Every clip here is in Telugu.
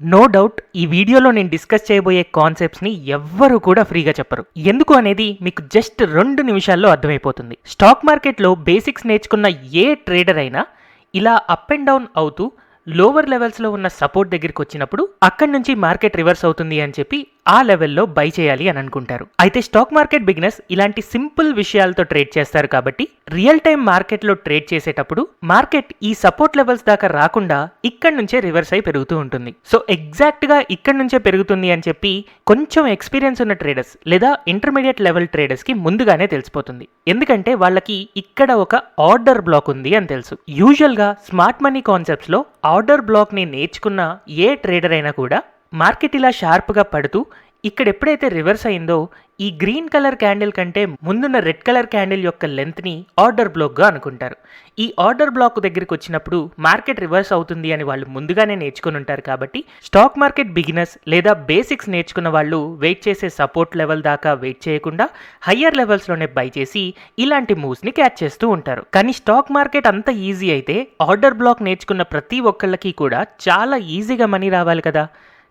నో డౌట్ ఈ వీడియోలో నేను డిస్కస్ చేయబోయే కాన్సెప్ట్స్ని ఎవ్వరూ కూడా ఫ్రీగా చెప్పరు. ఎందుకు అనేది మీకు జస్ట్ రెండు నిమిషాల్లో అర్థమైపోతుంది. స్టాక్ మార్కెట్లో బేసిక్స్ నేర్చుకున్న ఏ ట్రేడర్ అయినా ఇలా అప్ అండ్ డౌన్ అవుతూ లోవర్ లెవెల్స్లో ఉన్న సపోర్ట్ దగ్గరికి వచ్చినప్పుడు అక్కడి నుంచి మార్కెట్ రివర్స్ అవుతుంది అని చెప్పి ఆ లెవెల్లో బై చేయాలి అని అనుకుంటారు. అయితే స్టాక్ మార్కెట్ బిజినెస్ ఇలాంటి సింపుల్ విషయాలతో ట్రేడ్ చేస్తారు కాబట్టి రియల్ టైం మార్కెట్లో ట్రేడ్ చేసేటప్పుడు మార్కెట్ ఈ సపోర్ట్ లెవెల్స్ దాకా రాకుండా ఇక్కడి నుంచే రివర్స్ అయి పెరుగుతూ ఉంటుంది. సో ఎగ్జాక్ట్గా నుంచే పెరుగుతుంది అని చెప్పి కొంచెం ఎక్స్పీరియన్స్ ఉన్న ట్రేడర్స్ లేదా ఇంటర్మీడియట్ లెవెల్ ట్రేడర్స్కి ముందుగానే తెలిసిపోతుంది. ఎందుకంటే వాళ్ళకి ఇక్కడ ఒక ఆర్డర్ బ్లాక్ ఉంది అని తెలుసు. యూజువల్గా స్మార్ట్ మనీ కాన్సెప్ట్స్లో ఆర్డర్ బ్లాక్ని నేర్చుకున్న ఏ ట్రేడర్ అయినా కూడా మార్కెట్ ఇలా షార్ప్గా పడుతూ ఇక్కడ ఎప్పుడైతే రివర్స్ అయిందో ఈ గ్రీన్ కలర్ క్యాండిల్ కంటే ముందున్న రెడ్ కలర్ క్యాండిల్ యొక్క లెంత్ని ఆర్డర్ బ్లాక్గా అనుకుంటారు. ఈ ఆర్డర్ బ్లాక్ దగ్గరికి వచ్చినప్పుడు మార్కెట్ రివర్స్ అవుతుంది అని వాళ్ళు ముందుగానే నేర్చుకుని ఉంటారు కాబట్టి స్టాక్ మార్కెట్ బిగినర్స్ లేదా బేసిక్స్ నేర్చుకున్న వాళ్ళు వెయిట్ చేసే సపోర్ట్ లెవెల్ దాకా వెయిట్ చేయకుండా హయ్యర్ లెవెల్స్లోనే బై చేసి ఇలాంటి మూవ్స్ని క్యాచ్ చేస్తూ ఉంటారు. కానీ స్టాక్ మార్కెట్ అంత ఈజీ అయితే ఆర్డర్ బ్లాక్ నేర్చుకున్న ప్రతి ఒక్కళ్ళకి కూడా చాలా ఈజీగా మనీ రావాలి కదా.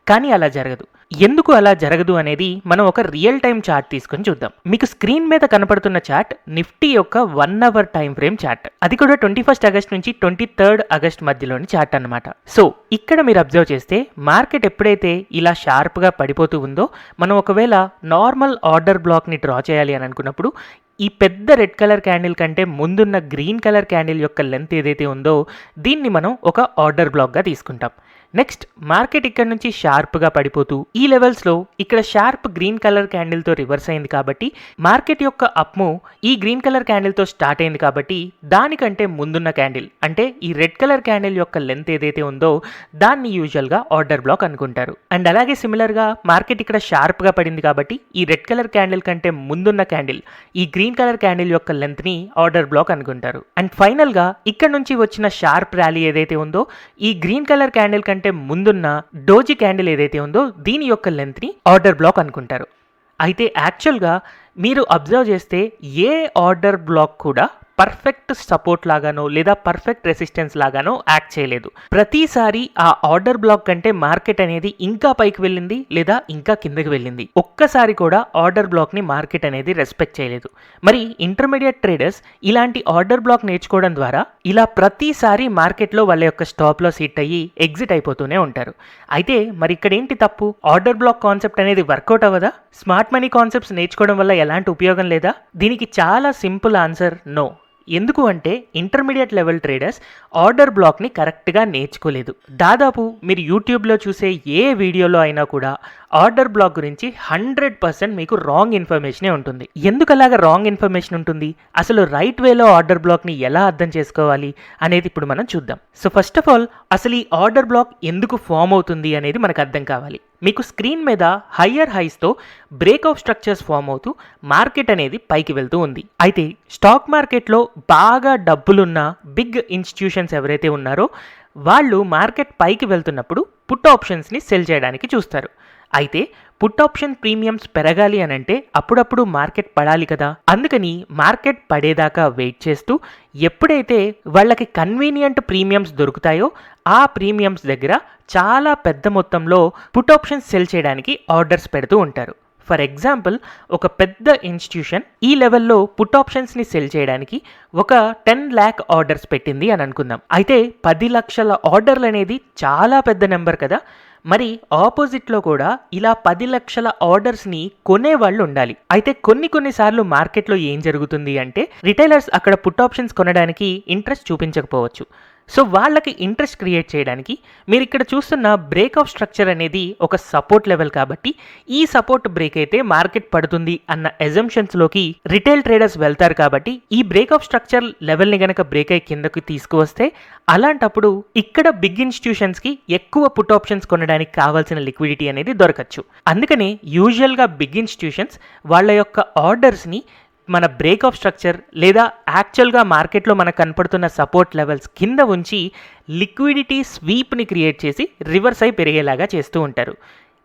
కానీ అలా జరగదు. ఎందుకు అలా జరగదు అనేది మనం ఒక రియల్ టైం చార్ట్ తీసుకొని చూద్దాం. మీకు స్క్రీన్ మీద కనపడుతున్న చార్ట్ నిఫ్టీ యొక్క one hour time frame chart అది కూడా ట్వంటీ ఫస్ట్ ఆగస్ట్ నుంచి ట్వంటీ థర్డ్ ఆగస్ట్ మధ్యలోని చార్ట్ అన్నమాట. సో ఇక్కడ మీరు అబ్జర్వ్ చేస్తే మార్కెట్ ఎప్పుడైతే ఇలా షార్ప్గా పడిపోతూ ఉందో మనం ఒకవేళ నార్మల్ ఆర్డర్ బ్లాక్ని డ్రా చేయాలి అని అనుకున్నప్పుడు ఈ పెద్ద రెడ్ కలర్ క్యాండిల్ కంటే ముందున్న గ్రీన్ కలర్ క్యాండిల్ యొక్క లెంత్ ఏదైతే ఉందో దీన్ని మనం ఒక ఆర్డర్ బ్లాక్గా తీసుకుంటాం. నెక్స్ట్ మార్కెట్ ఇక్కడ నుంచి షార్ప్గా పడిపోతూ ఈ లెవెల్స్లో ఇక్కడ షార్ప్ గ్రీన్ కలర్ క్యాండిల్తో రివర్స్ అయింది కాబట్టి మార్కెట్ యొక్క అప్ము ఈ గ్రీన్ కలర్ క్యాండిల్తో స్టార్ట్ అయింది కాబట్టి దానికంటే ముందున్న క్యాండిల్ అంటే ఈ రెడ్ కలర్ క్యాండిల్ యొక్క లెంత్ ఏదైతే ఉందో దాన్ని యూజువల్గా ఆర్డర్ బ్లాక్ అనుకుంటారు. అండ్ అలాగే సిమిలర్గా మార్కెట్ ఇక్కడ షార్ప్గా పడింది కాబట్టి ఈ రెడ్ కలర్ క్యాండిల్ కంటే ముందున్న క్యాండిల్ ఈ గ్రీన్ కలర్ క్యాండిల్ యొక్క లెంత్ని ఆర్డర్ బ్లాక్ అనుకుంటారు. అండ్ ఫైనల్గా ఇక్కడ నుంచి వచ్చిన షార్ప్ ర్యాలీ ఏదైతే ఉందో ఈ గ్రీన్ కలర్ క్యాండిల్ కంటే ముందున్న డోజీ క్యాండిల్ ఏదైతే ఉందో దీని యొక్క లెంత్ని ఆర్డర్ బ్లాక్ అనుకుంటారు. అయితే యాక్చువల్గా మీరు అబ్జర్వ్ చేస్తే ఏ ఆర్డర్ బ్లాక్ కూడా పర్ఫెక్ట్ సపోర్ట్ లాగానో లేదా పర్ఫెక్ట్ రెసిస్టెన్స్ లాగానో యాక్ట్ చేయలేదు. ప్రతిసారి ఆ ఆర్డర్ బ్లాక్ కంటే మార్కెట్ అనేది ఇంకా పైకి వెళ్ళింది లేదా ఇంకా కిందకి వెళ్ళింది. ఒక్కసారి కూడా ఆర్డర్ బ్లాక్ని మార్కెట్ అనేది రెస్పెక్ట్ చేయలేదు. మరి ఇంటర్మీడియట్ ట్రేడర్స్ ఇలాంటి ఆర్డర్ బ్లాక్ నేర్చుకోవడం ద్వారా ఇలా ప్రతిసారి మార్కెట్లో వాళ్ళ యొక్క స్టాప్లో సిట్ అయ్యి ఎగ్జిట్ అయిపోతూనే ఉంటారు. అయితే మరి ఇక్కడ ఏంటి తప్పు? ఆర్డర్ బ్లాక్ కాన్సెప్ట్ అనేది వర్కౌట్ అవ్వదా? స్మార్ట్ మనీ కాన్సెప్ట్స్ నేర్చుకోవడం వల్ల ఎలాంటి ఉపయోగం లేదా? దీనికి చాలా సింపుల్ ఆన్సర్ నో ఎందుకు అంటే ఇంటర్మీడియట్ లెవెల్ ట్రేడర్స్ ఆర్డర్ బ్లాక్ని కరెక్ట్గా నేర్చుకోలేదు. దాదాపు మీరు యూట్యూబ్లో చూసే ఏ వీడియోలో అయినా కూడా ఆర్డర్ బ్లాక్ గురించి హండ్రెడ్ పర్సెంట్ మీకు రాంగ్ ఇన్ఫర్మేషనే ఉంటుంది. ఎందుకు అలాగా రాంగ్ ఇన్ఫర్మేషన్ ఉంటుంది? అసలు రైట్ వేలో ఆర్డర్ బ్లాక్ని ఎలా అర్థం చేసుకోవాలి అనేది ఇప్పుడు మనం చూద్దాం. సో ఫస్ట్ ఆఫ్ ఆల్ అసలు ఈ ఆర్డర్ బ్లాక్ ఎందుకు ఫామ్ అవుతుంది అనేది మనకు అర్థం కావాలి. మీకు స్క్రీన్ మీద హయ్యర్ హైస్తో బ్రేక్అవుట్ స్ట్రక్చర్స్ ఫామ్ అవుతూ మార్కెట్ అనేది పైకి వెళ్తూ ఉంది. అయితే స్టాక్ మార్కెట్లో బాగా డబ్బులున్న బిగ్ ఇన్స్టిట్యూషన్స్ ఎవరైతే ఉన్నారో వాళ్ళు మార్కెట్ పైకి వెళ్తున్నప్పుడు పుట్ ఆప్షన్స్ని సెల్ చేయడానికి చూస్తారు. అయితే పుట్ ఆప్షన్ ప్రీమియమ్స్ పెరగాలి అని అంటే అప్పుడప్పుడు మార్కెట్ పడాలి కదా. అందుకని మార్కెట్ పడేదాకా వెయిట్ చేస్తూ ఎప్పుడైతే వాళ్ళకి కన్వీనియంట్ ప్రీమియమ్స్ దొరుకుతాయో ఆ ప్రీమియమ్స్ దగ్గర చాలా పెద్ద మొత్తంలో పుట్ ఆప్షన్స్ సెల్ చేయడానికి ఆర్డర్స్ పెడుతూ ఉంటారు. ఫర్ ఎగ్జాంపుల్ ఒక పెద్ద ఇన్స్టిట్యూషన్ ఈ లెవెల్లో పుట్ ఆప్షన్స్ని సెల్ చేయడానికి ఒక టెన్ ల్యాక్ ఆర్డర్స్ పెట్టింది అని అనుకుందాం. అయితే పది లక్షల ఆర్డర్లు అనేది చాలా పెద్ద నెంబర్ కదా. మరి ఆపోజిట్లో కూడా ఇలా పది లక్షల ఆర్డర్స్ని కొనేవాళ్ళు ఉండాలి. అయితే కొన్ని కొన్నిసార్లు మార్కెట్లో ఏం జరుగుతుంది అంటే రిటైలర్స్ అక్కడ పుట్ ఆప్షన్స్ కొనడానికి ఇంట్రెస్ట్ చూపించకపోవచ్చు. సో వాళ్ళకి ఇంట్రెస్ట్ క్రియేట్ చేయడానికి మీరు ఇక్కడ చూస్తున్న బ్రేక్ ఆఫ్ స్ట్రక్చర్ అనేది ఒక సపోర్ట్ లెవెల్ కాబట్టి ఈ సపోర్ట్ బ్రేక్ అయితే మార్కెట్ పడుతుంది అన్న ఎజంప్షన్స్లోకి రిటైల్ ట్రేడర్స్ వెళ్తారు కాబట్టి ఈ బ్రేక్ ఆఫ్ స్ట్రక్చర్ లెవెల్ని గనక బ్రేక్ అయ్యి కిందకి తీసుకువస్తే అలాంటప్పుడు ఇక్కడ బిగ్ ఇన్స్టిట్యూషన్స్కి ఎక్కువ పుట్ ఆప్షన్స్ కొనడానికి కావాల్సిన లిక్విడిటీ అనేది దొరకచ్చు. అందుకనే యూజువల్గా బిగ్ ఇన్స్టిట్యూషన్స్ వాళ్ళ యొక్క ఆర్డర్స్ని మన బ్రేక్ ఆఫ్ స్ట్రక్చర్ లేదా యాక్చువల్గా మార్కెట్లో మనకు కనపడుతున్న సపోర్ట్ లెవెల్స్ కింద ఉంచి లిక్విడిటీ స్వీప్ని క్రియేట్ చేసి రివర్స్ అయి పెరిగేలాగా చేస్తూ ఉంటారు.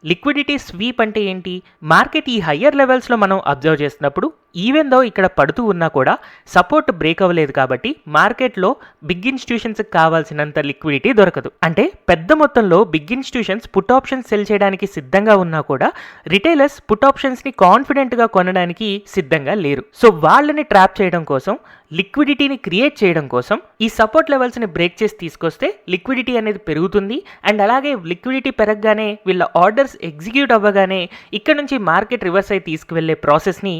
లిక్విడిటీ స్వీప్ అంటే ఏంటి? మార్కెట్ ఈ హయ్యర్ లెవెల్స్లో మనం అబ్జర్వ్ చేసినప్పుడు ఈవెన్ దో ఇక్కడ పడుతూ ఉన్నా కూడా సపోర్ట్ బ్రేక్ అవ్వలేదు కాబట్టి మార్కెట్లో బిగ్ ఇన్స్టిట్యూషన్స్కి కావాల్సినంత లిక్విడిటీ దొరకదు. అంటే పెద్ద మొత్తంలో big institutions put options sell చేయడానికి సిద్ధంగా ఉన్నా కూడా రిటైలర్స్ పుట్ ఆప్షన్స్ని కాన్ఫిడెంట్గా కొనడానికి సిద్ధంగా లేరు. సో వాళ్ళని ట్రాప్ చేయడం కోసం లిక్విడిటీని క్రియేట్ చేయడం కోసం ఈ సపోర్ట్ లెవెల్స్ని బ్రేక్ చేసి తీసుకొస్తే లిక్విడిటీ అనేది పెరుగుతుంది. అండ్ అలాగే లిక్విడిటీ పెరగగానే వీళ్ళ ఆర్డర్స్ ఎగ్జిక్యూట్ అవ్వగానే ఇక్కడ నుంచి మార్కెట్ రివర్స్ అయి తీసుకువెళ్ళే ప్రాసెస్ని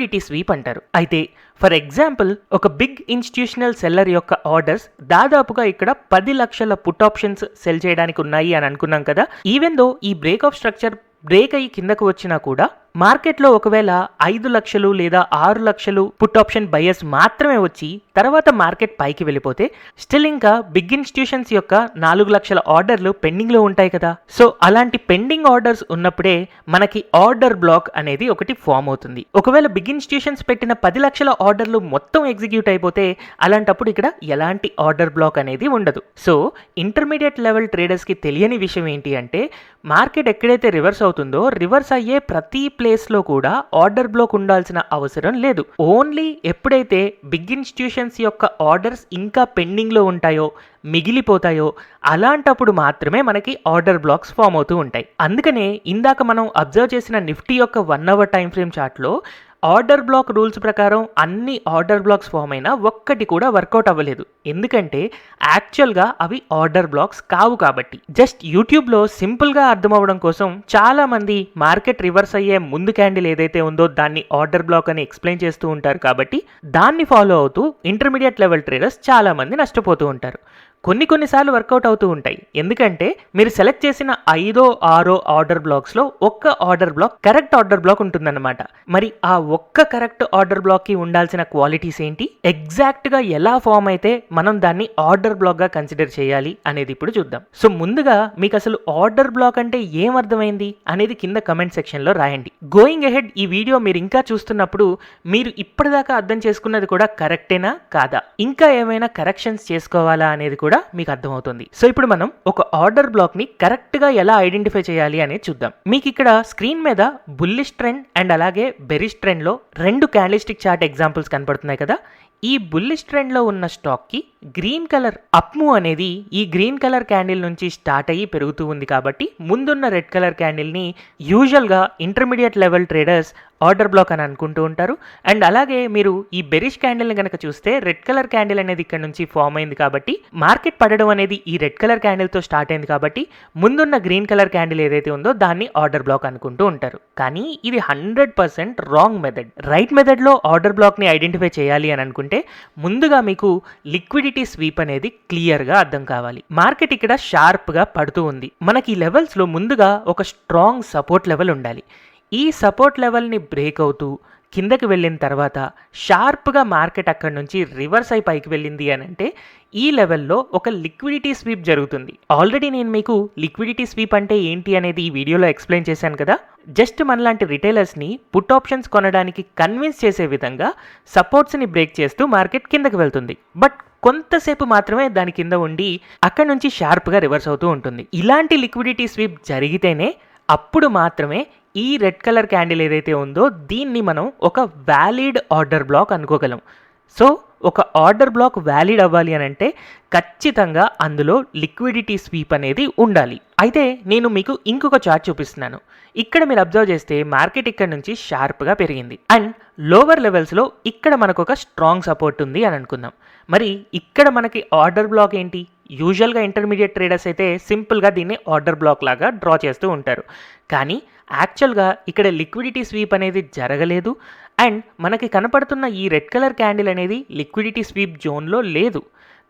లిక్విడిటీ స్వీప్ అంటారు. అయితే ఫర్ ఎగ్జాంపుల్ ఒక బిగ్ ఇన్స్టిట్యూషనల్ సెల్లర్ యొక్క ఆర్డర్స్ దాదాపుగా ఇక్కడ పది లక్షల పుట్ ఆప్షన్స్ సెల్ చేయడానికి ఉన్నాయి అని అనుకున్నాం కదా. ఈవెన్ దో ఈ బ్రేక్ ఆఫ్ స్ట్రక్చర్ బ్రేక్ అయ్యి కిందకు వచ్చినా కూడా మార్కెట్లో ఒకవేళ ఐదు లక్షలు లేదా ఆరు లక్షలు పుట్ ఆప్షన్ బయర్స్ మాత్రమే వచ్చి తర్వాత మార్కెట్ పైకి వెళ్ళిపోతే స్టిల్ ఇంకా బిగ్ ఇన్స్టిట్యూషన్స్ యొక్క నాలుగు లక్షల ఆర్డర్లు పెండింగ్లో ఉంటాయి కదా. సో అలాంటి పెండింగ్ ఆర్డర్స్ ఉన్నప్పుడే మనకి ఆర్డర్ బ్లాక్ అనేది ఒకటి ఫామ్ అవుతుంది. ఒకవేళ బిగ్ ఇన్స్టిట్యూషన్స్ పెట్టిన పది లక్షల ఆర్డర్లు మొత్తం ఎగ్జిక్యూట్ అయిపోతే అలాంటప్పుడు ఇక్కడ ఎలాంటి ఆర్డర్ బ్లాక్ అనేది ఉండదు. సో ఇంటర్మీడియట్ లెవెల్ ట్రేడర్స్కి తెలియని విషయం ఏంటి అంటే మార్కెట్ ఎక్కడైతే రివర్స్ అవుతుందో రివర్స్ అయ్యే ప్రతి ప్లేస్లో కూడా ఆర్డర్ బ్లాక్ ఉండాల్సిన అవసరం లేదు. ఓన్లీ ఎప్పుడైతే బిగ్ ఇన్స్టిట్యూషన్స్ యొక్క ఆర్డర్స్ ఇంకా పెండింగ్లో ఉంటాయో మిగిలిపోతాయో అలాంటప్పుడు మాత్రమే మనకి ఆర్డర్ బ్లాక్స్ ఫామ్ అవుతూ ఉంటాయి. అందుకనే ఇందాక మనం అబ్జర్వ్ చేసిన నిఫ్టీ యొక్క వన్ అవర్ టైం ఫ్రేమ్ చార్ట్లో ఆర్డర్ బ్లాక్ రూల్స్ ప్రకారం అన్ని ఆర్డర్ బ్లాక్స్ ఫామ్ అయినా ఒక్కటి కూడా వర్కౌట్ అవ్వలేదు. ఎందుకంటే యాక్చువల్గా అవి ఆర్డర్ బ్లాక్స్ కావు కాబట్టి. జస్ట్ యూట్యూబ్లో సింపుల్గా అర్థమవ్వడం కోసం చాలామంది మార్కెట్ రివర్స్ అయ్యే ముందు క్యాండిల్ ఏదైతే ఉందో దాన్ని ఆర్డర్ బ్లాక్ అని ఎక్స్ప్లెయిన్ చేస్తూ ఉంటారు కాబట్టి దాన్ని ఫాలో అవుతూ ఇంటర్మీడియట్ లెవెల్ ట్రేడర్స్ చాలామంది నష్టపోతూ ఉంటారు. కొన్ని కొన్నిసార్లు వర్కౌట్ అవుతూ ఉంటాయి. ఎందుకంటే మీరు సెలెక్ట్ చేసిన ఐదో ఆరో ఆర్డర్ బ్లాక్స్లో ఒక్క order block correct order block ఉంటుందన్నమాట. మరి ఆ ఒక్క కరెక్ట్ ఆర్డర్ బ్లాక్కి ఉండాల్సిన క్వాలిటీస్ ఏంటి? ఎగ్జాక్ట్గా ఎలా ఫామ్ అయితే మనం దాన్ని ఆర్డర్ బ్లాక్గా కన్సిడర్ చేయాలి అనేది ఇప్పుడు చూద్దాం. సో ముందుగా మీకు అసలు ఆర్డర్ బ్లాక్ అంటే ఏం అర్థమైంది అనేది కింద కమెంట్ సెక్షన్లో రాయండి. గోయింగ్ అహెడ్ ఈ వీడియో మీరు ఇంకా చూస్తున్నప్పుడు మీరు ఇప్పటిదాకా అర్థం చేసుకున్నది కూడా కరెక్టేనా కాదా? ఇంకా ఏమైనా కరెక్షన్స్ చేసుకోవాలా అనేది కూడా మీకు అర్థమవుతుంది. సో ఇప్పుడు మనం ఒక ఆర్డర్ బ్లాక్ని కరెక్ట్గా ఎలా ఐడెంటిఫై చేయాలి అనేది చూద్దాం. మీకు ఇక్కడ స్క్రీన్ మీద బుల్లిష్ ట్రెండ్ అండ్ అలాగే బెరిష్ ట్రెండ్లో రెండు క్యాండిస్టిక్ చార్ట్ ఎగ్జాంపుల్స్ కనపడుతున్నాయి కదా. ఈ బుల్లిష్ ట్రెండ్లో ఉన్న స్టాక్కి గ్రీన్ కలర్ అప్ము అనేది ఈ గ్రీన్ కలర్ క్యాండిల్ నుంచి స్టార్ట్ అయ్యి పెరుగుతూ ఉంది కాబట్టి ముందున్న రెడ్ కలర్ క్యాండిల్ని యూజువల్గా intermediate level traders order block అని అనుకుంటూ ఉంటారు. అండ్ అలాగే మీరు ఈ బెరిష్ క్యాండిల్ని కనుక చూస్తే రెడ్ కలర్ క్యాండిల్ అనేది ఇక్కడ నుంచి ఫామ్ అయింది కాబట్టి మార్కెట్ పడడం అనేది ఈ రెడ్ కలర్ క్యాండిల్తో స్టార్ట్ అయింది కాబట్టి ముందున్న గ్రీన్ కలర్ క్యాండిల్ ఏదైతే ఉందో దాన్ని ఆర్డర్ బ్లాక్ అనుకుంటూ ఉంటారు. కానీ ఇది hundred percent wrong method. Right మెథడ్లో ఆర్డర్ బ్లాక్ని ఐడెంటిఫై చేయాలి అని అనుకుంటే ముందుగా మీకు లిక్విడిటీ స్వీప్ అనేది క్లియర్గా అర్థం కావాలి. మార్కెట్ ఇక్కడ షార్ప్గా పడుతూ ఉంది. మనకి ఈ లెవెల్స్లో ముందుగా ఒక స్ట్రాంగ్ సపోర్ట్ లెవెల్ ఉండాలి. ఈ సపోర్ట్ లెవెల్ని బ్రేక్ అవుతూ కిందకి వెళ్ళిన తర్వాత షార్ప్గా మార్కెట్ అక్కడి నుంచి రివర్స్ అయి పైకి వెళ్ళింది అని అంటే ఈ లెవెల్లో ఒక లిక్విడిటీ స్వీప్ జరుగుతుంది. ఆల్రెడీ నేను మీకు లిక్విడిటీ స్వీప్ అంటే ఏంటి అనేది ఈ వీడియోలో ఎక్స్ప్లెయిన్ చేశాను కదా? జస్ట్ మనలాంటి రిటైలర్స్ని పుట్ ఆప్షన్స్ కొనడానికి కన్విన్స్ చేసే విధంగా సపోర్ట్స్ని బ్రేక్ చేస్తూ మార్కెట్ కిందకి వెళ్తుంది. బట్ కొంతసేపు మాత్రమే దాని కింద ఉండి అక్కడ నుంచి షార్ప్గా రివర్స్ అవుతూ ఉంటుంది. ఇలాంటి లిక్విడిటీ స్వీప్ జరిగితేనే అప్పుడు మాత్రమే ఈ రెడ్ కలర్ క్యాండిల్ ఏదైతే ఉందో దీన్ని మనం ఒక వ్యాలిడ్ ఆర్డర్ బ్లాక్ అనుకోగలం. సో ఒక ఆర్డర్ బ్లాక్ వ్యాలిడ్ అవ్వాలి అని అంటే ఖచ్చితంగా అందులో లిక్విడిటీ స్వీప్ అనేది ఉండాలి. అయితే నేను మీకు ఇంకొక చార్ట్ చూపిస్తున్నాను. ఇక్కడ మీరు అబ్జర్వ్ చేస్తే మార్కెట్ ఇక్కడ నుంచి షార్ప్గా పెరిగింది. అండ్ లోవర్ లెవెల్స్లో ఇక్కడ మనకు ఒక స్ట్రాంగ్ సపోర్ట్ ఉంది అని అనుకుందాం. మరి ఇక్కడ మనకి ఆర్డర్ బ్లాక్ ఏంటి? యూజువల్గా ఇంటర్మీడియట్ ట్రేడర్స్ అయితే సింపుల్గా దీన్ని ఆర్డర్ బ్లాక్ లాగా డ్రా చేస్తూ ఉంటారు. కానీ యాక్చువల్గా ఇక్కడ లిక్విడిటీ స్వీప్ అనేది జరగలేదు. అండ్ మనకి కనపడుతున్న ఈ రెడ్ కలర్ క్యాండిల్ అనేది లిక్విడిటీ స్వీప్ జోన్లో లేదు.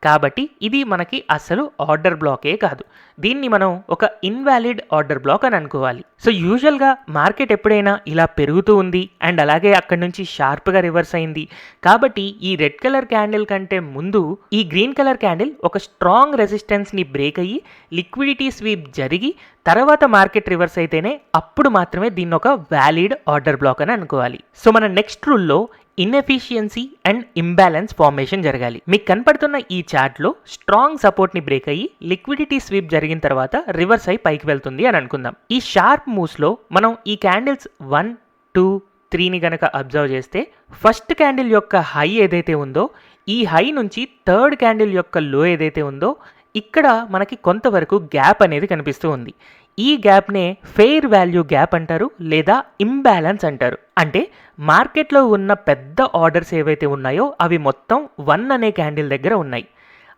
కాబట్టి ఇది మనకి అసలు ఆర్డర్ బ్లాకే కాదు. దీన్ని మనం ఒక ఇన్వాలిడ్ ఆర్డర్ బ్లాక్ అని అనుకోవాలి. సో యూజువల్గా మార్కెట్ ఎప్పుడైనా ఇలా పెరుగుతూ ఉంది అండ్ అలాగే అక్కడి నుంచి షార్ప్గా రివర్స్ అయింది. కాబట్టి ఈ రెడ్ కలర్ క్యాండిల్ కంటే ముందు ఈ గ్రీన్ కలర్ క్యాండిల్ ఒక స్ట్రాంగ్ రెసిస్టెన్స్ని బ్రేక్ అయ్యి లిక్విడిటీ స్వీప్ జరిగి తర్వాత మార్కెట్ రివర్స్ అయితేనే అప్పుడు మాత్రమే దీన్ని ఒక వ్యాలిడ్ ఆర్డర్ బ్లాక్ అని అనుకోవాలి. సో మన నెక్స్ట్ రూల్లో ఇన్ఎఫిషియన్సీ అండ్ ఇంబ్యాలెన్స్ ఫార్మేషన్ జరగాలి. మీకు కనపడుతున్న ఈ చార్ట్లో స్ట్రాంగ్ సపోర్ట్ని బ్రేక్ అయ్యి లిక్విడిటీ స్వీప్ జరిగిన తర్వాత రివర్స్ అయి పైకి వెళ్తుంది అని అనుకుందాం. ఈ షార్ప్ మూవ్స్లో మనం ఈ క్యాండిల్స్ వన్ టూ త్రీని గనక అబ్జర్వ్ చేస్తే ఫస్ట్ క్యాండిల్ యొక్క హై ఏదైతే ఉందో ఈ హై నుంచి థర్డ్ క్యాండిల్ యొక్క లో ఏదైతే ఉందో ఇక్కడ మనకి కొంతవరకు గ్యాప్ అనేది కనిపిస్తూ ఉంది. ఈ గ్యాప్నే ఫెయిర్ వాల్యూ గ్యాప్ అంటారు లేదా ఇంబ్యాలెన్స్ అంటారు. అంటే మార్కెట్లో ఉన్న పెద్ద ఆర్డర్స్ ఏవైతే ఉన్నాయో అవి మొత్తం వన్ అనే క్యాండిల్ దగ్గర ఉన్నాయి.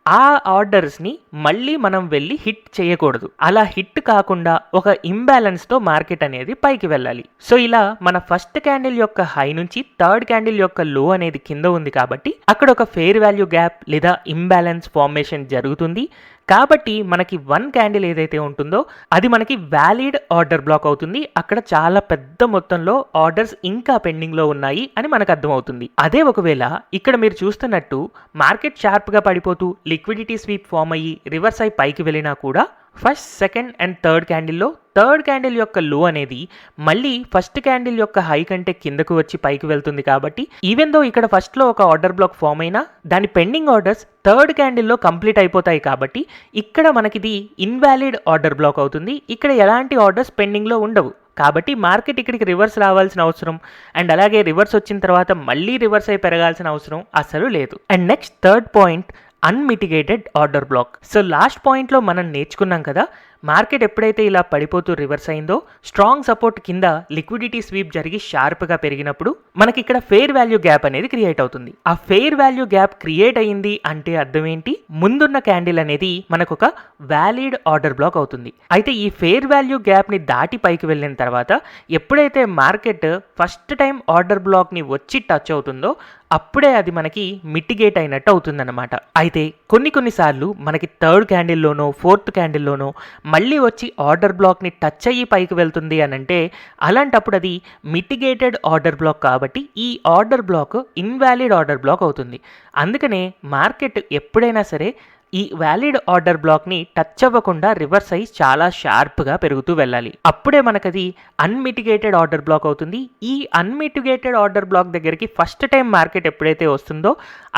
ఆ ఆర్డర్స్ని మళ్ళీ మనం వెళ్ళి హిట్ చేయకూడదు. అలా హిట్ కాకుండా ఒక ఇంబ్యాలెన్స్తో మార్కెట్ అనేది పైకి వెళ్ళాలి. సో ఇలా మన ఫస్ట్ క్యాండిల్ యొక్క హై నుంచి థర్డ్ క్యాండిల్ యొక్క లో అనేది కింద ఉంది కాబట్టి అక్కడ ఒక ఫెయిర్ వాల్యూ గ్యాప్ లేదా ఇంబ్యాలెన్స్ ఫార్మేషన్ జరుగుతుంది. కాబట్టి మనకి వన్ క్యాండిల్ ఏదైతే ఉంటుందో అది మనకి వ్యాలిడ్ ఆర్డర్ బ్లాక్ అవుతుంది. అక్కడ చాలా పెద్ద మొత్తంలో ఆర్డర్స్ ఇంకా పెండింగ్లో ఉన్నాయి అని మనకు అర్థమవుతుంది. అదే ఒకవేళ ఇక్కడ మీరు చూస్తున్నట్టు మార్కెట్ షార్ప్గా పడిపోతూ లిక్విడిటీ స్వీప్ ఫామ్ అయ్యి రివర్స్ అయి పైకి వెళ్ళినా కూడా ఫస్ట్ సెకండ్ అండ్ థర్డ్ క్యాండిల్లో థర్డ్ క్యాండిల్ యొక్క లో అనేది మళ్ళీ ఫస్ట్ క్యాండిల్ యొక్క హై కంటే కిందకు వచ్చి పైకి వెళ్తుంది కాబట్టి ఈవెన్ దో ఇక్కడ ఫస్ట్లో ఒక ఆర్డర్ బ్లాక్ ఫామ్ అయినా దాని పెండింగ్ ఆర్డర్స్ థర్డ్ క్యాండిల్లో కంప్లీట్ అయిపోతాయి కాబట్టి ఇక్కడ మనకిది ఇన్వాలిడ్ ఆర్డర్ బ్లాక్ అవుతుంది. ఇక్కడ ఎలాంటి ఆర్డర్స్ పెండింగ్లో ఉండవు. కాబట్టి మార్కెట్ ఇక్కడికి రివర్స్ రావాల్సిన అవసరం. అండ్ అలాగే రివర్స్ వచ్చిన తర్వాత మళ్ళీ రివర్స్ అయి పెరగాల్సిన అవసరం అసలు లేదు. And next third point unmitigated order block so last పాయింట్లో మనం నేర్చుకున్నాం కదా మార్కెట్ ఎప్పుడైతే ఇలా పడిపోతూ రివర్స్ అయిందో స్ట్రాంగ్ సపోర్ట్ కింద లిక్విడిటీ స్వీప్ జరిగి షార్ప్గా పెరిగినప్పుడు మనకి ఇక్కడ ఫెయిర్ వాల్యూ గ్యాప్ అనేది క్రియేట్ అవుతుంది. ఆ ఫెయిర్ వాల్యూ గ్యాప్ క్రియేట్ అయింది అంటే అర్థం ఏంటి? ముందున్న క్యాండిల్ అనేది మనకు ఒక వ్యాలిడ్ ఆర్డర్ బ్లాక్ అవుతుంది. అయితే ఈ ఫెయిర్ వాల్యూ గ్యాప్ని దాటి పైకి వెళ్ళిన తర్వాత ఎప్పుడైతే మార్కెట్ ఫస్ట్ టైం ఆర్డర్ బ్లాక్ని వచ్చి టచ్ అవుతుందో అప్పుడే అది మనకి మిటిగేట్ అయినట్టు అవుతుందన్నమాట. అయితే కొన్ని కొన్నిసార్లు మనకి థర్డ్ క్యాండిల్లోనో ఫోర్త్ క్యాండిల్లోనో మళ్ళీ వచ్చి ఆర్డర్ బ్లాక్ని టచ్ అయ్యి పైకి వెళ్తుంది అని అంటే అలాంటప్పుడు అది మిటిగేటెడ్ ఆర్డర్ బ్లాక్ కాబట్టి ఈ order block invalid order block అవుతుంది. అందుకనే మార్కెట్ ఎప్పుడైనా సరే ఈ వ్యాలిడ్ ఆర్డర్ బ్లాక్ని టచ్ అవ్వకుండా రివర్స్ అయ్యి చాలా షార్ప్గా పెరుగుతూ వెళ్ళాలి. అప్పుడే మనకది అన్మిటిగేటెడ్ ఆర్డర్ బ్లాక్ అవుతుంది. ఈ అన్మిటిగేటెడ్ ఆర్డర్ బ్లాక్ దగ్గరికి ఫస్ట్ టైం మార్కెట్ ఎప్పుడైతే వస్తుందో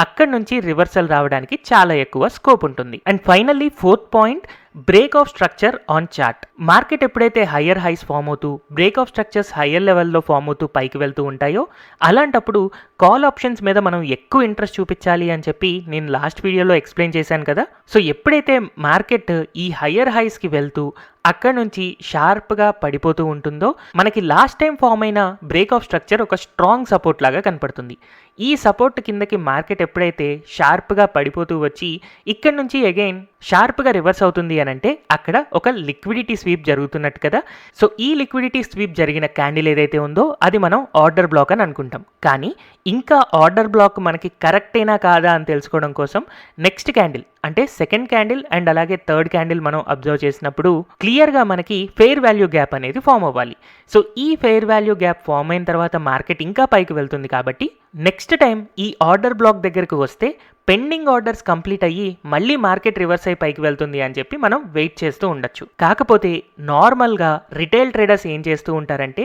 అక్కడ నుంచి రివర్సల్ రావడానికి చాలా ఎక్కువ స్కోప్ ఉంటుంది. And finally fourth point break of structure on chart market ఎప్పుడైతే హయ్యర్ హైస్ ఫామ్ అవుతూ బ్రేక్ ఆఫ్ స్ట్రక్చర్స్ హయ్యర్ లెవెల్లో ఫామ్ అవుతూ పైకి వెళ్తూ ఉంటాయో అలాంటప్పుడు కాల్ ఆప్షన్స్ మీద మనం ఎక్కువ ఇంట్రెస్ట్ చూపించాలి అని చెప్పి నేను లాస్ట్ వీడియోలో ఎక్స్ప్లెయిన్ చేశాను కదా. సో ఎప్పుడైతే మార్కెట్ ఈ హయ్యర్ హైస్కి వెళ్తూ అక్కడ నుంచి షార్ప్గా పడిపోతూ ఉంటుందో మనకి లాస్ట్ టైం ఫామ్ అయిన బ్రేక్ ఆఫ్ స్ట్రక్చర్ ఒక స్ట్రాంగ్ సపోర్ట్ లాగా కనపడుతుంది. ఈ సపోర్ట్ కిందకి మార్కెట్ ఎప్పుడైతే షార్ప్గా పడిపోతూ వచ్చి ఇక్కడ నుంచి అగైన్ షార్ప్గా రివర్స్ అవుతుంది అని అంటే అక్కడ ఒక లిక్విడిటీ స్వీప్ జరుగుతున్నట్టు కదా? సో ఈ లిక్విడిటీ స్వీప్ జరిగిన క్యాండిల్ ఏదైతే ఉందో అది మనం ఆర్డర్ బ్లాక్ అని అనుకుంటాం. కానీ ఇంకా ఆర్డర్ బ్లాక్ మనకి కరెక్టేనా కాదా అని తెలుసుకోవడం కోసం నెక్స్ట్ క్యాండిల్ అంటే సెకండ్ క్యాండిల్ అండ్ అలాగే థర్డ్ క్యాండిల్ మనం అబ్జర్వ్ చేసినప్పుడు క్లియర్గా మనకి ఫెయిర్ వాల్యూ గ్యాప్ అనేది ఫామ్ అవ్వాలి. సో ఈ ఫెయిర్ వాల్యూ గ్యాప్ ఫామ్ అయిన తర్వాత మార్కెట్ ఇంకా పైకి వెళ్తుంది కాబట్టి నెక్స్ట్ టైం ఈ ఆర్డర్ బ్లాక్ దగ్గరకు వస్తే పెండింగ్ ఆర్డర్స్ కంప్లీట్ అయ్యి మళ్ళీ మార్కెట్ రివర్స్ అయి పైకి వెళ్తుంది అని చెప్పి మనం వెయిట్ చేస్తూ ఉండొచ్చు. కాకపోతే నార్మల్గా రిటైల్ ట్రేడర్స్ ఏం చేస్తూ ఉంటారంటే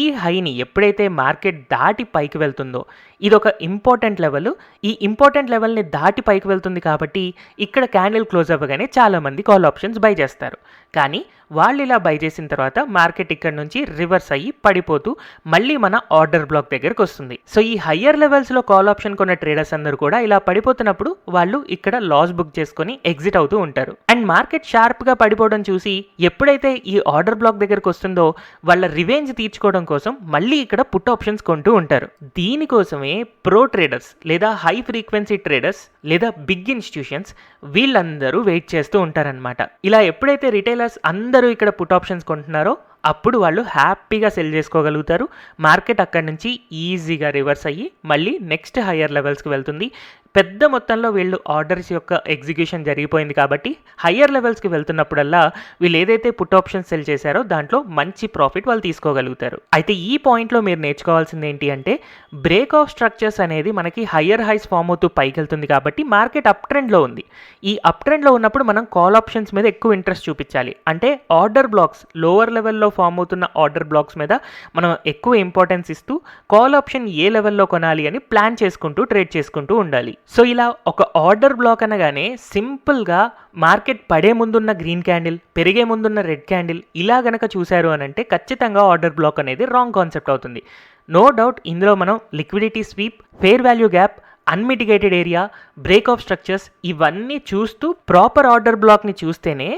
ఈ హైని ఎప్పుడైతే మార్కెట్ దాటి పైకి వెళ్తుందో ఇది ఒక ఇంపార్టెంట్ లెవెల్ ఈ ఇంపార్టెంట్ లెవెల్ని దాటి పైకి వెళ్తుంది కాబట్టి ఇక్కడ క్యాండిల్ క్లోజ్ అవ్వగానే చాలామంది కాల్ ఆప్షన్స్ బై చేస్తారు. కానీ వాళ్ళు ఇలా బై చేసిన తర్వాత మార్కెట్ ఇక్కడ నుంచి రివర్స్ అయ్యి పడిపోతూ మళ్ళీ మన ఆర్డర్ బ్లాక్ దగ్గరకు వస్తుంది. సో ఈ హయ్యర్ లెవెల్స్లో కాల్ ఆప్షన్ కొన్న ట్రేడర్స్ అందరూ కూడా ఇలా పడిపోతున్నప్పుడు వాళ్ళు ఇక్కడ లాస్ బుక్ చేసుకొని ఎగ్జిట్ అవుతూ ఉంటారు. అండ్ మార్కెట్ షార్ప్గా పడిపోవడం చూసి ఎప్పుడైతే ఈ ఆర్డర్ బ్లాక్ దగ్గరకు వస్తుందో వాళ్ళ రివెంజ్ తీర్చుకోవడం కోసం మళ్ళీ ఇక్కడ పుట్ ఆప్షన్స్ కొంటూ ఉంటారు. దీనికోసమే ప్రో ట్రేడర్స్ లేదా హై ఫ్రీక్వెన్సీ ట్రేడర్స్ లేదా బిగ్ ఇన్స్టిట్యూషన్స్ వీళ్ళందరూ వెయిట్ చేస్తూ ఉంటారనమాట ఇలా ఎప్పుడైతే రిటైలర్స్ అందరూ ఇక్కడ పుట్ ఆప్షన్స్ కొంటున్నారో అప్పుడు వాళ్ళు హ్యాపీగా సెల్ చేసుకోగలుగుతారు. మార్కెట్ అక్కడి నుంచి ఈజీగా రివర్స్ అయ్యి మళ్ళీ నెక్స్ట్ హయ్యర్ లెవెల్స్కి వెళ్తుంది. పెద్ద మొత్తంలో వీళ్ళు ఆర్డర్స్ యొక్క ఎగ్జిక్యూషన్ జరిగిపోయింది కాబట్టి హయ్యర్ లెవెల్స్కి వెళ్తున్నప్పుడల్లా వీళ్ళు ఏదైతే పుట్ ఆప్షన్స్ సెల్ చేశారో దాంట్లో మంచి ప్రాఫిట్ వాళ్ళు తీసుకోగలుగుతారు. అయితే ఈ పాయింట్లో మీరు నేర్చుకోవాల్సింది ఏంటి అంటే బ్రేక్ ఆఫ్ స్ట్రక్చర్స్ అనేది మనకి హయ్యర్ హైస్ ఫామ్ అవుతూ పైకి వెళ్తుంది కాబట్టి మార్కెట్ అప్ ట్రెండ్లో ఉంది. ఈ అప్ ట్రెండ్లో ఉన్నప్పుడు మనం కాల్ ఆప్షన్స్ మీద ఎక్కువ ఇంట్రెస్ట్ చూపించాలి. అంటే ఆర్డర్ బ్లాక్స్ లోవర్ లెవెల్లో ఫామ్ అవుతున్న ఆర్డర్ బ్లాక్స్ మీద మనం ఎక్కువ ఇంపార్టెన్స్ ఇస్తూ కాల్ ఆప్షన్ ఏ లెవెల్లో కొనాలి అని ప్లాన్ చేసుకుంటూ ట్రేడ్ చేసుకుంటూ ఉండాలి. సో ఇలా ఒక ఆర్డర్ బ్లాక్ అనగానే సింపుల్గా మార్కెట్ పడే ముందున్న గ్రీన్ క్యాండిల్ పెరిగే ముందున్న రెడ్ క్యాండిల్ ఇలా గనక చూశారు అని అంటే ఖచ్చితంగా ఆర్డర్ బ్లాక్ అనేది రాంగ్ కాన్సెప్ట్ అవుతుంది. నో డౌట్ ఇందులో మనం liquidity sweep fair value gap unmitigated area break of structures ఇవన్నీ చూస్తూ ప్రాపర్ ఆర్డర్ బ్లాక్ని చూస్తేనే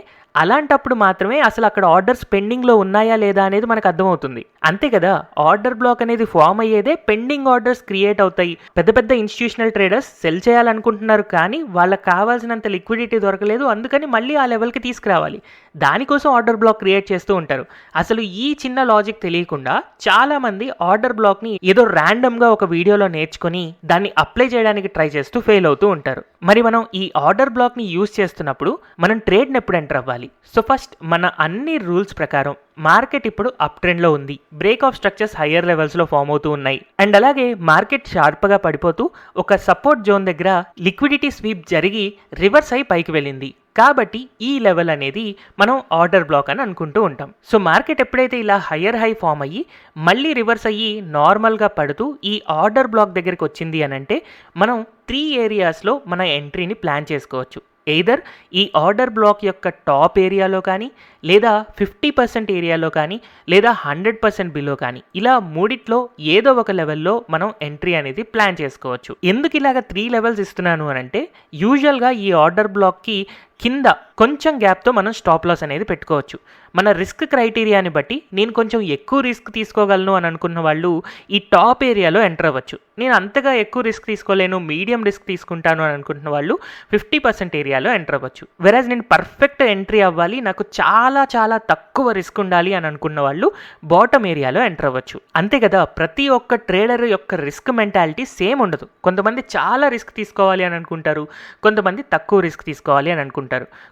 అలాంటప్పుడు మాత్రమే అసలు అక్కడ ఆర్డర్స్ పెండింగ్లో ఉన్నాయా లేదా అనేది మనకు అర్థమవుతుంది. అంతే కదా ఆర్డర్ బ్లాక్ అనేది ఫామ్ అయ్యేదే పెండింగ్ ఆర్డర్స్ క్రియేట్ అవుతాయి. పెద్ద పెద్ద ఇన్స్టిట్యూషనల్ ట్రేడర్స్ సెల్ చేయాలనుకుంటున్నారు కానీ వాళ్ళకి కావాల్సినంత లిక్విడిటీ దొరకలేదు. అందుకని మళ్ళీ ఆ లెవెల్కి తీసుకురావాలి. దానికోసం ఆర్డర్ బ్లాక్ క్రియేట్ చేస్తూ ఉంటారు. అసలు ఈ చిన్న లాజిక్ తెలియకుండా చాలామంది ఆర్డర్ బ్లాక్ని ఏదో ర్యాండమ్గా ఒక వీడియోలో నేర్చుకొని దాన్ని అప్లై చేయడానికి ట్రై చేస్తూ ఫెయిల్ అవుతూ ఉంటారు. మరి మనం ఈ ఆర్డర్ బ్లాక్ని యూజ్ చేస్తున్నప్పుడు మనం ట్రేడ్ని ఎప్పుడు ఎంటర్ అవ్వాలి? సో ఫస్ట్ మన అన్ని రూల్స్ ప్రకారం మార్కెట్ ఇప్పుడు అప్ ట్రెండ్లో ఉంది. బ్రేక్ ఆఫ్ స్ట్రక్చర్స్ హయ్యర్ లెవెల్స్లో ఫామ్ అవుతూ ఉన్నాయి. అండ్ అలాగే మార్కెట్ షార్ప్గా పడిపోతూ ఒక సపోర్ట్ జోన్ దగ్గర లిక్విడిటీ స్వీప్ జరిగి రివర్స్ అయి పైకి వెళ్ళింది. కాబట్టి ఈ లెవెల్ అనేది మనం ఆర్డర్ బ్లాక్ అని అనుకుంటూ ఉంటాం. సో మార్కెట్ ఎప్పుడైతే ఇలా హయ్యర్ హై ఫామ్ అయ్యి మళ్ళీ రివర్స్ అయ్యి నార్మల్గా పడుతూ ఈ ఆర్డర్ బ్లాక్ దగ్గరికి వచ్చింది అని అంటే మనం త్రీ ఏరియాస్లో మన ఎంట్రీని ప్లాన్ చేసుకోవచ్చు. ఎయిదర్ ఈ ఆర్డర్ బ్లాక్ యొక్క టాప్ ఏరియాలో కానీ లేదా ఫిఫ్టీ పర్సెంట్ ఏరియాలో కానీ లేదా హండ్రెడ్ పర్సెంట్ బిలో కానీ ఇలా మూడిట్లో ఏదో ఒక లెవెల్లో మనం ఎంట్రీ అనేది ప్లాన్ చేసుకోవచ్చు. ఎందుకు ఇలాగ త్రీ లెవెల్స్ ఇస్తున్నాను అని అంటే యూజువల్గా ఈ ఆర్డర్ బ్లాక్కి కింద కొంచెం గ్యాప్తో మనం స్టాప్ లాస్ అనేది పెట్టుకోవచ్చు. మన రిస్క్ క్రైటీరియాని బట్టి నేను కొంచెం ఎక్కువ రిస్క్ తీసుకోగలను అని అనుకున్న వాళ్ళు ఈ టాప్ ఏరియాలో ఎంటర్ అవ్వచ్చు. నేను అంతగా ఎక్కువ రిస్క్ తీసుకోలేను మీడియం రిస్క్ తీసుకుంటాను అని అనుకుంటున్న వాళ్ళు ఫిఫ్టీ పర్సెంట్ ఏరియాలో ఎంటర్ అవ్వచ్చు. వెరాజ్ నేను పర్ఫెక్ట్ ఎంట్రీ అవ్వాలి నాకు చాలా చాలా తక్కువ రిస్క్ ఉండాలి అని అనుకున్న వాళ్ళు బాటమ్ ఏరియాలో ఎంటర్ అవ్వచ్చు. అంతే కదా ప్రతి ఒక్క ట్రేడర్ యొక్క రిస్క్ మెంటాలిటీ సేమ్ ఉండదు. కొంతమంది చాలా రిస్క్ తీసుకోవాలి అని అనుకుంటారు కొంతమంది తక్కువ రిస్క్ తీసుకోవాలి అని అనుకుంటారు.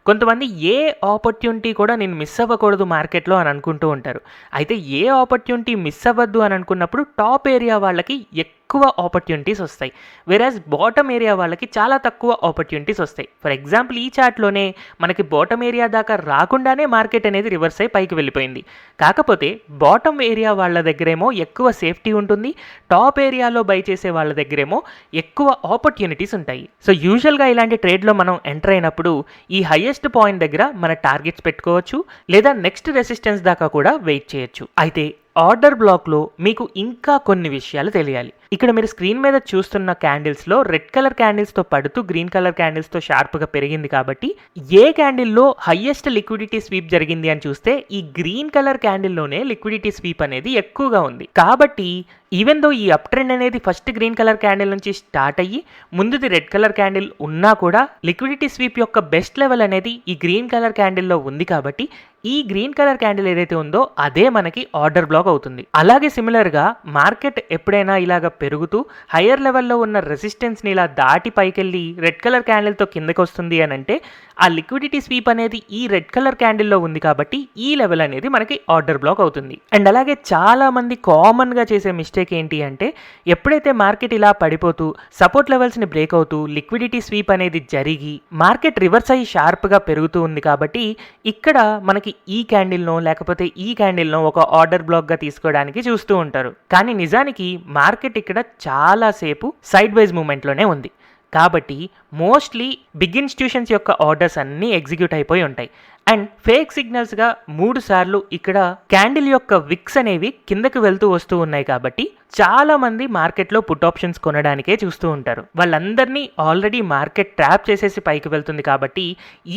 కొంతమంది ఏ ఆపర్చునిటీ కూడా నేను మిస్ అవ్వకూడదు మార్కెట్లో అని అనుకుంటూ ఉంటారు. అయితే ఏ ఆపర్చునిటీ మిస్ అవ్వద్దు అని అనుకున్నప్పుడు టాప్ ఏరియా వాళ్ళకి ఎక్కువ ఎక్కువ ఆపర్చునిటీస్ వస్తాయి. వెరాజ్ బాటమ్ ఏరియా వాళ్ళకి చాలా తక్కువ ఆపర్చునిటీస్ వస్తాయి. ఫర్ ఎగ్జాంపుల్ ఈ చార్ట్లోనే మనకి బాటమ్ ఏరియా దాకా రాకుండానే మార్కెట్ అనేది రివర్స్ అయి పైకి వెళ్ళిపోయింది. కాకపోతే బాటమ్ ఏరియా వాళ్ళ దగ్గరేమో ఎక్కువ సేఫ్టీ ఉంటుంది. టాప్ ఏరియాలో బై చేసే వాళ్ళ దగ్గరేమో ఎక్కువ ఆపర్చునిటీస్ ఉంటాయి. సో యూజువల్గా ఇలాంటి ట్రేడ్లో మనం ఎంటర్ అయినప్పుడు ఈ హైయెస్ట్ పాయింట్ దగ్గర మన టార్గెట్స్ పెట్టుకోవచ్చు. లేదా నెక్స్ట్ రెసిస్టెన్స్ దాకా కూడా వెయిట్ చేయొచ్చు. అయితే ఆర్డర్ బ్లాక్లో మీకు ఇంకా కొన్ని విషయాలు తెలియాలి. ఇక్కడ మీరు స్క్రీన్ మీద చూస్తున్న క్యాండిల్స్లో రెడ్ కలర్ క్యాండిల్స్తో పడుతూ గ్రీన్ కలర్ క్యాండిల్స్తో షార్ప్గా పెరిగింది కాబట్టి ఏ క్యాండిల్లో హయ్యెస్ట్ లిక్విడిటీ స్వీప్ జరిగింది అని చూస్తే ఈ గ్రీన్ కలర్ క్యాండిల్లోనే లిక్విడిటీ స్వీప్ అనేది ఎక్కువగా ఉంది. కాబట్టి ఈవెన్ దో ఈ అప్ ట్రెండ్ అనేది ఫస్ట్ గ్రీన్ కలర్ క్యాండిల్ నుంచి స్టార్ట్ అయ్యి ముందుది రెడ్ కలర్ క్యాండిల్ ఉన్నా కూడా లిక్విడిటీ స్వీప్ యొక్క బెస్ట్ లెవెల్ అనేది ఈ గ్రీన్ కలర్ క్యాండిల్లో ఉంది కాబట్టి ఈ గ్రీన్ కలర్ క్యాండిల్ ఏదైతే ఉందో అదే మనకి ఆర్డర్ బ్లాక్ అవుతుంది. అలాగే సిమిలర్గా మార్కెట్ ఎప్పుడైనా ఇలాగ పెరుగుతూ హయ్యర్ లెవెల్లో ఉన్న రెసిస్టెన్స్ని ఇలా దాటి పైకెళ్ళి రెడ్ కలర్ క్యాండిల్తో కిందకి వస్తుంది అని అంటే ఆ లిక్విడిటీ స్వీప్ అనేది ఈ రెడ్ కలర్ క్యాండిల్లో ఉంది కాబట్టి ఈ లెవెల్ అనేది మనకి ఆర్డర్ బ్లాక్ అవుతుంది. అండ్ అలాగే చాలామంది కామన్గా చేసే మిస్టేక్ ఏంటి అంటే ఎప్పుడైతే మార్కెట్ ఇలా పడిపోతూ సపోర్ట్ లెవెల్స్ని బ్రేక్ అవుతూ లిక్విడిటీ స్వీప్ అనేది జరిగి మార్కెట్ రివర్స్ అయ్యి షార్ప్గా పెరుగుతూ ఉంది కాబట్టి ఇక్కడ మనకి ఈ క్యాండిల్నో లేకపోతే ఈ క్యాండిల్నో ఒక ఆర్డర్ బ్లాక్గా తీసుకోవడానికి చూస్తూ ఉంటారు. కానీ నిజానికి మార్కెట్ ఇక్కడ చాలాసేపు సైడ్ వైజ్ మూమెంట్లోనే ఉంది. కాబట్టి మోస్ట్లీ బిగ్ ఇన్స్టిట్యూషన్స్ యొక్క ఆర్డర్స్ అన్నీ ఎగ్జిక్యూట్ అయిపోయి ఉంటాయి. అండ్ ఫేక్ సిగ్నల్స్గా మూడు సార్లు ఇక్కడ క్యాండిల్ యొక్క విక్స్ అనేవి కిందకి వెళ్తూ వస్తూ ఉన్నాయి కాబట్టి చాలా మంది మార్కెట్లో పుట్ ఆప్షన్స్ కొనడానికే చూస్తూ ఉంటారు. వాళ్ళందరినీ ఆల్రెడీ మార్కెట్ ట్రాప్ చేసేసి పైకి వెళ్తుంది కాబట్టి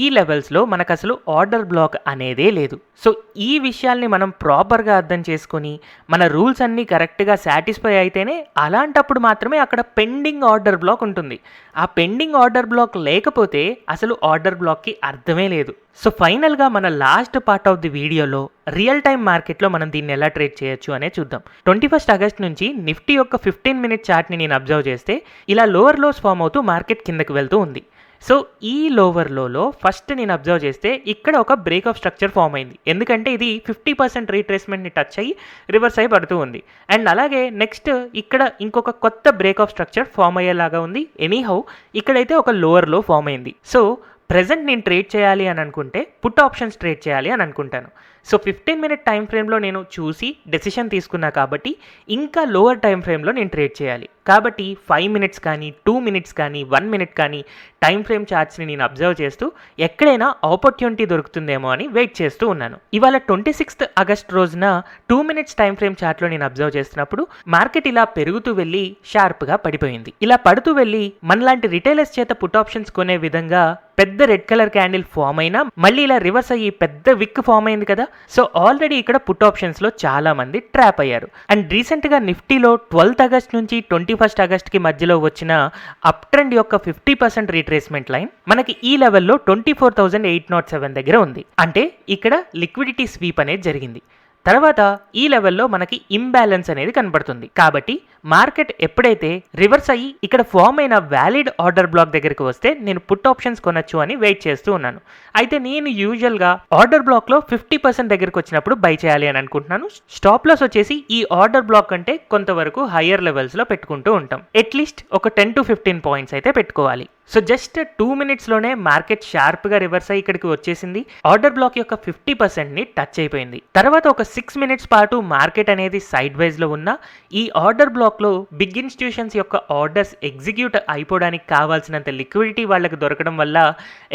ఈ లెవెల్స్లో మనకు అసలు ఆర్డర్ బ్లాక్ అనేదే లేదు. సో ఈ విషయాల్ని మనం ప్రాపర్గా అర్థం చేసుకొని మన రూల్స్ అన్నీ కరెక్ట్గా సాటిస్ఫై అయితేనే అలాంటప్పుడు మాత్రమే అక్కడ పెండింగ్ ఆర్డర్ బ్లాక్ ఉంటుంది. ఆ పెండింగ్ ఆర్డర్ ఆర్డర్ బ్లాక్ లేకపోతే అసలు ఆర్డర్ బ్లాక్కి అర్థమే లేదు. సో ఫైనల్గా మన లాస్ట్ పార్ట్ ఆఫ్ ది వీడియోలో రియల్ టైం మార్కెట్లో మనం దీన్ని ఎలా ట్రేడ్ చేయొచ్చు అనే చూద్దాం. ట్వంటీ ఫస్ట్ ఆగస్ట్ నుంచి నిఫ్టీ యొక్క ఫిఫ్టీన్ మినిట్ చార్ట్ని నేను అబ్జర్వ్ చేస్తే ఇలా లోవర్ లోస్ ఫామ్ అవుతూ మార్కెట్ కిందకి వెళ్తూ ఉంది. సో ఈ లోవర్ లోలో ఫస్ట్ నేను అబ్జర్వ్ చేస్తే ఇక్కడ ఒక బ్రేక్ ఆఫ్ స్ట్రక్చర్ ఫామ్ అయింది. ఎందుకంటే ఇది ఫిఫ్టీ పర్సెంట్ రీట్రేస్మెంట్ని టచ్ అయ్యి రివర్స్ అయ్యి పడుతూ ఉంది. అండ్ అలాగే నెక్స్ట్ ఇక్కడ ఇంకొక కొత్త బ్రేక్ ఆఫ్ స్ట్రక్చర్ ఫామ్ అయ్యేలాగా ఉంది. ఎనీహౌ ఇక్కడైతే ఒక లోవర్లో ఫామ్ అయింది. సో ప్రజెంట్ నేను ట్రేడ్ చేయాలి అని అనుకుంటే పుట్ ఆప్షన్స్ ట్రేడ్ చేయాలి అని అనుకుంటాను. సో ఫిఫ్టీన్ మినిట్ టైం ఫ్రేమ్లో నేను చూసి డెసిషన్ తీసుకున్నా కాబట్టి ఇంకా లోవర్ టైం ఫ్రేమ్లో నేను ట్రేడ్ చేయాలి. కాబట్టి ఫైవ్ మినిట్స్ కానీ టూ మినిట్స్ కానీ వన్ మినిట్ కానీ టైం ఫ్రేమ్ చార్ట్స్ని నేను అబ్జర్వ్ చేస్తూ ఎక్కడైనా ఆపర్చునిటీ దొరుకుతుందేమో అని వెయిట్ చేస్తూ ఉన్నాను. ఇవాళ ట్వంటీ సిక్స్త్ ఆగస్ట్ రోజున టూ మినిట్స్ టైం ఫ్రేమ్ చార్ట్లో నేను అబ్జర్వ్ చేస్తున్నప్పుడు మార్కెట్ ఇలా పెరుగుతూ వెళ్ళి షార్ప్గా పడిపోయింది. ఇలా పడుతూ వెళ్ళి మనలాంటి రిటైలర్స్ చేత పుట్ ఆప్షన్స్ కొనే విధంగా పెద్ద రెడ్ కలర్ క్యాండిల్ ఫామ్ అయినా మళ్ళీ ఇలా రివర్స్ అయ్యి పెద్ద విక్ ఫామ్ అయింది కదా. సో ఆల్రెడీ ఇక్కడ పుట్ ఆప్షన్స్లో చాలా మంది ట్రాప్ అయ్యారు. అండ్ రీసెంట్గా నిఫ్టీలో ట్వెల్త్ ఆగస్ట్ నుంచి ట్వంటీ ఫస్ట్ ఆగస్ట్కి మధ్యలో వచ్చిన అప్ ట్రెండ్ యొక్క ఫిఫ్టీ పర్సెంట్ రీట్రేస్మెంట్ లైన్ మనకి ఈ లెవెల్లో twenty four thousand eight nought seven దగ్గర ఉంది. అంటే ఇక్కడ లిక్విడిటీ స్వీప్ అనేది జరిగింది. తర్వాత ఈ లెవెల్లో మనకి ఇంబ్యాలెన్స్ అనేది కనబడుతుంది. కాబట్టి మార్కెట్ ఎప్పుడైతే రివర్స్ అయ్యి ఇక్కడ ఫామ్ అయిన వ్యాలిడ్ ఆర్డర్ బ్లాక్ దగ్గరికి వస్తే నేను పుట్ ఆప్షన్స్ కొనొచ్చు అని వెయిట్ చేస్తూ ఉన్నాను. అయితే నేను యూజువల్గా ఆర్డర్ బ్లాక్లో ఫిఫ్టీ పర్సెంట్ దగ్గరికి వచ్చినప్పుడు బై చేయాలి అని అనుకుంటున్నాను. స్టాప్ లాస్ వచ్చేసి ఈ ఆర్డర్ బ్లాక్ కంటే కొంతవరకు హయ్యర్ లెవెల్స్లో పెట్టుకుంటూ ఉంటాం. అట్లీస్ట్ ఒక టెన్ టు ఫిఫ్టీన్ పాయింట్స్ అయితే పెట్టుకోవాలి. సో జస్ట్ టూ మినిట్స్లోనే మార్కెట్ షార్ప్గా రివర్స్ అయ్యి ఇక్కడికి వచ్చేసింది. ఆర్డర్ బ్లాక్ యొక్క ఫిఫ్టీ పర్సెంట్ని టచ్ అయిపోయింది. తర్వాత ఒక సిక్స్ మినిట్స్ పాటు మార్కెట్ అనేది సైడ్ వైజ్లో ఉన్న ఈ ఆర్డర్ బ్లాక్ బ్లాక్లో బిగ్ ఇన్స్టిట్యూషన్స్ యొక్క ఆర్డర్స్ ఎగ్జిక్యూట్ అయిపోవడానికి కావాల్సినంత లిక్విడిటీ వాళ్ళకి దొరకడం వల్ల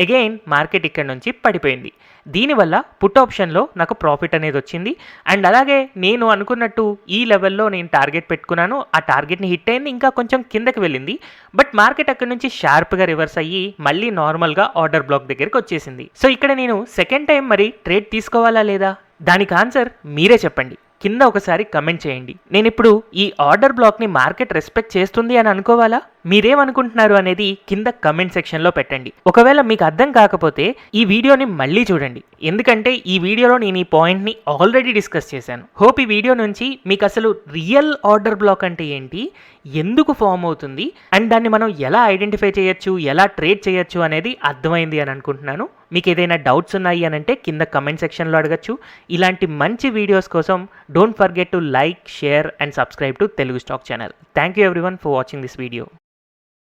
అగైన్ మార్కెట్ ఇక్కడ నుంచి పడిపోయింది. దీనివల్ల పుట్ ఆప్షన్లో నాకు ప్రాఫిట్ అనేది వచ్చింది. అండ్ అలాగే నేను అనుకున్నట్టు ఈ లెవెల్లో నేను టార్గెట్ పెట్టుకున్నాను. ఆ టార్గెట్ని హిట్ అయింది. ఇంకా కొంచెం కిందకి వెళ్ళింది. బట్ మార్కెట్ అక్కడ నుంచి షార్ప్గా రివర్స్ అయ్యి మళ్ళీ నార్మల్గా ఆర్డర్ బ్లాక్ దగ్గరికి వచ్చేసింది. సో ఇక్కడ నేను సెకండ్ టైం మరి ట్రేడ్ తీసుకోవాలా లేదా? దానికి ఆన్సర్ మీరే చెప్పండి. కింద ఒకసారి కమెంట్ చేయండి. నేను ఇప్పుడు ఈ ఆర్డర్ బ్లాక్ని మార్కెట్ రెస్పెక్ట్ చేస్తుంది అని అనుకోవాలా? మీరేమనుకుంటున్నారు అనేది కింద కమెంట్ సెక్షన్లో పెట్టండి. ఒకవేళ మీకు అర్థం కాకపోతే ఈ వీడియోని మళ్ళీ చూడండి. ఎందుకంటే ఈ వీడియోలో నేను ఈ పాయింట్ని ఆల్రెడీ డిస్కస్ చేశాను. హోప్ ఈ వీడియో నుంచి మీకు అసలు రియల్ ఆర్డర్ బ్లాక్ అంటే ఏంటి? ఎందుకు ఫామ్ అవుతుంది? అండ్ దాన్ని మనం ఎలా ఐడెంటిఫై చేయొచ్చు? ఎలా ట్రేడ్ చేయొచ్చు? అనేది అర్థమైంది అని అనుకుంటున్నాను. మీకు ఏదైనా డౌట్స్ ఉన్నాయి అని అంటే కింద కమెంట్ సెక్షన్లో అడగచ్చు. ఇలాంటి మంచి వీడియోస్ కోసం don't forget to like share and subscribe to Telugu stock channel thank you everyone for watching this video